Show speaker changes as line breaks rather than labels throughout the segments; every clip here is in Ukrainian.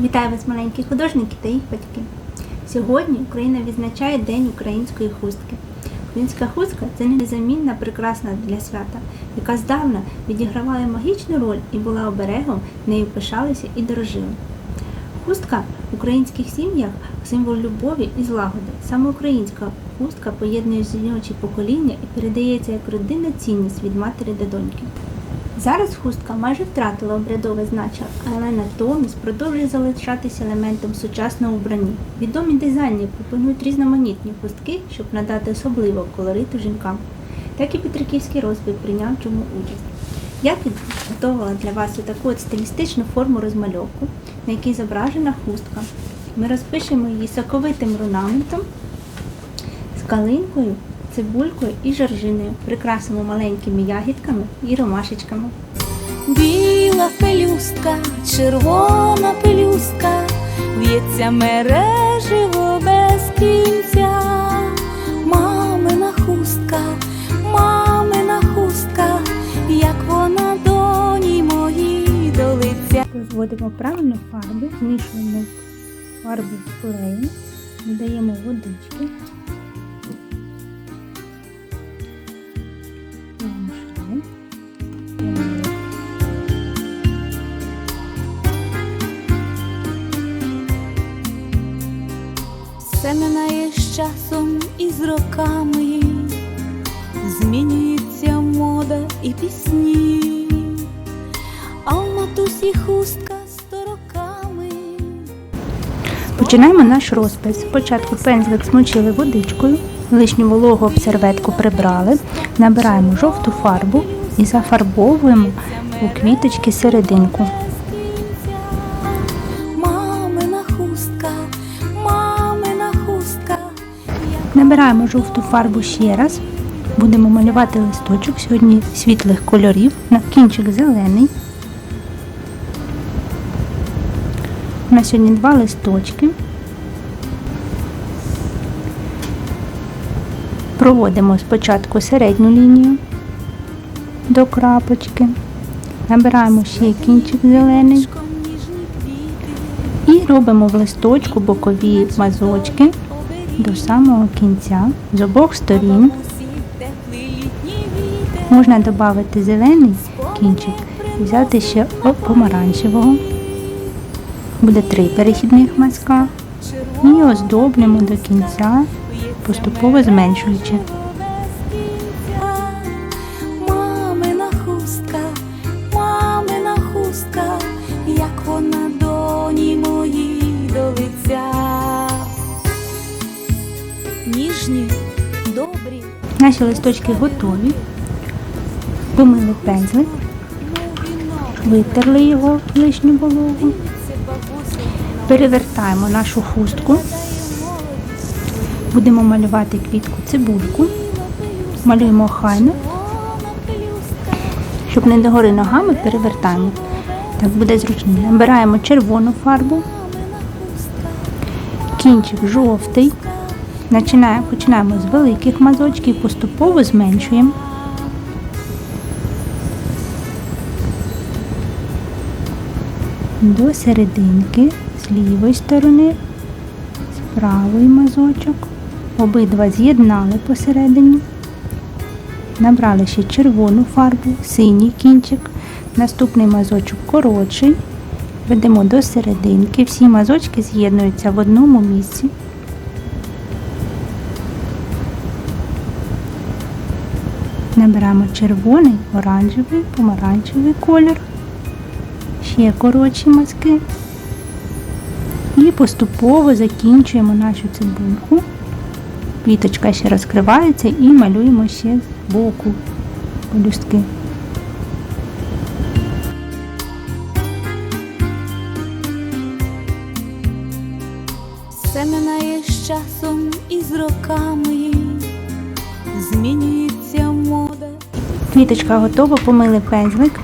Вітаю вас, маленькі художники та їх батьки. Сьогодні Україна відзначає День української хустки. Українська хустка це незамінна прикрасна для свята, яка здавна відігравала магічну роль і була оберегом, нею пишалися і дорожили. Хустка в українських сім'ях символ любові і злагоди. Саме українська хустка поєднує жіночі покоління і передається як родинна цінність від матері до доньки. Зараз хустка майже втратила обрядове значення, але натомість продовжує залишатися елементом сучасного вбрання. Відомі дизайнери пропонують різноманітні хустки, щоб надати особливого колориту жінкам. Так і Петриківський розбір прийняв в цьому участь. Я підготувала для вас таку от стилістичну форму розмальовку, на якій зображена хустка. Ми розпишемо її соковитим орнаментом з калинкою, цибулькою і жоржиною. Прикрасимо маленькими ягідками і ромашечками.
Біла пелюстка, червона пелюстка, в'ється мереживо без кінця. Мамина хустка, мамина хустка, як вона доні моїй до лиця.
Розводимо правильно фарби, змішуємо фарбу з клеєм, додаємо водички.
Часом і з роками, змінюється мода і пісні, а в матусі хустка сто роками.
Починаємо наш розпис. Спочатку пензлик змочили водичкою, лишню вологу об серветку прибрали, набираємо жовту фарбу і зафарбовуємо у квіточки серединку. Набираємо жовту фарбу ще раз. Будемо малювати листочок сьогодні світлих кольорів. На кінчик зелений. У нас сьогодні два листочки. Проводимо спочатку середню лінію до крапочки. Набираємо ще кінчик зелений і робимо в листочку бокові мазочки до самого кінця з обох сторін. Можна додати зелений кінчик і взяти ще помаранчевого. Буде три перехідних мазка. І оздоблюємо до кінця, поступово зменшуючи. Наші листочки готові. Помили пензлик, витерли його лишню вологу. Перевертаємо нашу хустку. Будемо малювати квітку цибульку. Малюємо хайно, щоб не догори ногами перевертаємо. Так буде зручніше. Набираємо червону фарбу, кінчик жовтий. Починаємо, починаємо з великих мазочків, поступово зменшуємо. До серединки, з лівої сторони, з правої мазочок. Обидва з'єднали посередині. Набрали ще червону фарбу, синій кінчик. Наступний мазочок коротший. Ведемо до серединки. Всі мазочки з'єднуються в одному місці. Набираємо червоний, оранжевий, помаранчевий колір, ще коротші мазки. І поступово закінчуємо нашу цибульку. Квіточка ще розкривається і малюємо ще з боку пелюстки.
все минає з часом і з роками, змінюється
Квіточка готова, помили пензлик,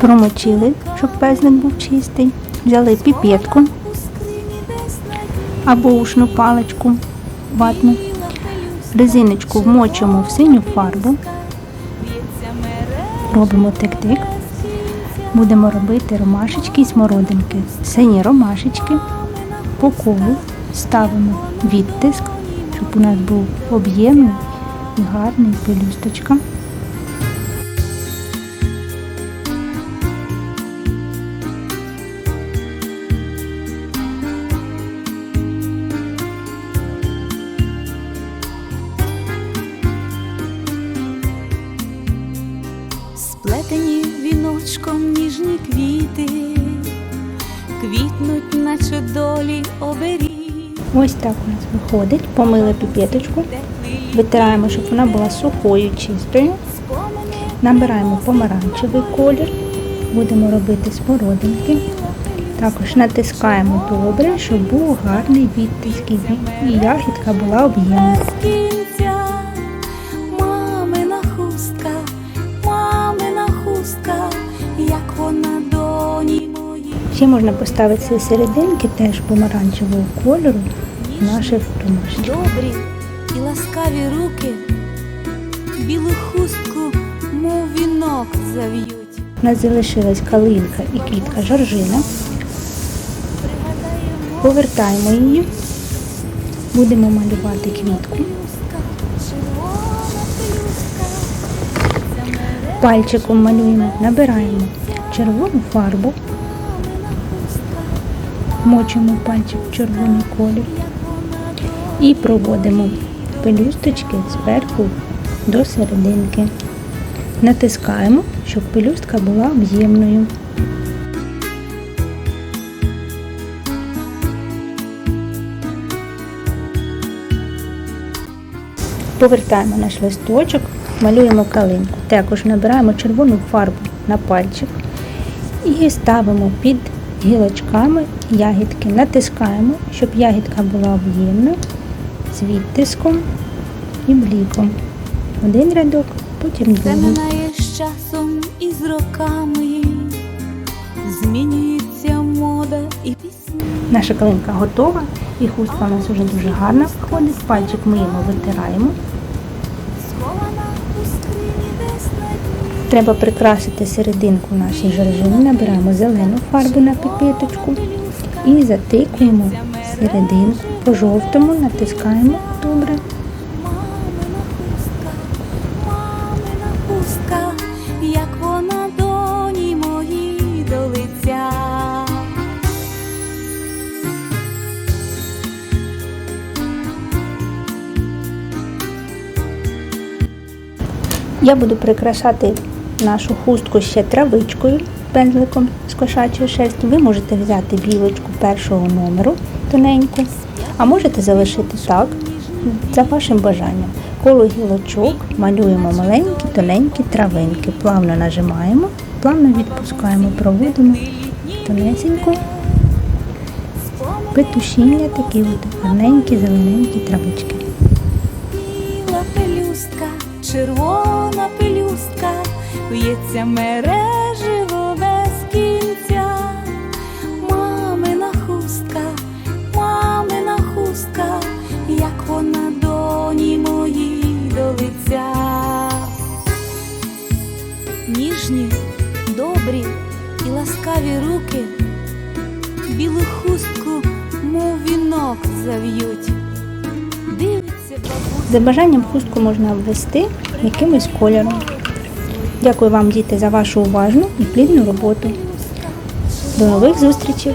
промочили, щоб пензлик був чистий. Взяли піпетку або ушну паличку ватну. Резиночку вмочимо в синю фарбу, робимо тик-тик. Будемо робити ромашечки і смородинки. Сині ромашечки по колу ставимо відтиск, щоб у нас був об'ємний гарний пелюсточка.
Сплетені віночком ніжні квіти, квітнуть, наче долі оберіг.
Ось так у нас виходить. Помили піпеточку, витираємо, щоб вона була сухою, чистою. Набираємо помаранчевий колір, будемо робити смородинки. Також натискаємо добре, щоб був гарний відтиск і ягідка була об'ємна.
Мамина хустка, мамина хустка, як вона доні мої.
Ще можна поставити серединки теж помаранчевого кольору в наших ромашечках.
Ласкаві руки, білу хустку, мов вінок зав'ють.
У нас залишилась калинка і квітка жоржина. Повертаємо її, будемо малювати квітку. Пальчиком малюємо, набираємо червону фарбу, мочимо пальчик в червоний колір і проводимо пелюсточки зверху до серединки. Натискаємо, щоб пелюстка була об'ємною. Повертаємо наш листочок, малюємо калинку. Також набираємо червону фарбу на пальчик і ставимо під гілочками ягідки. Натискаємо, щоб ягідка була об'ємна з відтиском і бліком. Один рядок, потім
Це
другий.
минає з часом і з роками, змінюється мода і пісні.
Наша калинка готова і хустка у нас вже дуже гарна виходить. Пальчик витираємо.
Десь на дні.
Треба прикрасити серединку нашої жоржини. Набираємо зелену фарбу на піпеточку і затикуємо серединку. По жовтому натискаємо добре. Я буду прикрашати нашу хустку ще травичкою, пензликом з кошачої шерсті. Ви можете взяти білочку першого номеру тоненьку, а можете залишити так, за вашим бажанням. Коло гілочок малюємо маленькі тоненькі травинки. Плавно нажимаємо, плавно відпускаємо, проводимо тонесенько петушіння, такі от гарненькі зелененькі травички.
Біла пелюстка, червона пелюстка, в'ється мереживо вінок зав'ють.
За бажанням хустку можна обвести якимось кольором. Дякую вам, діти, за вашу уважну і плідну роботу. До нових зустрічей!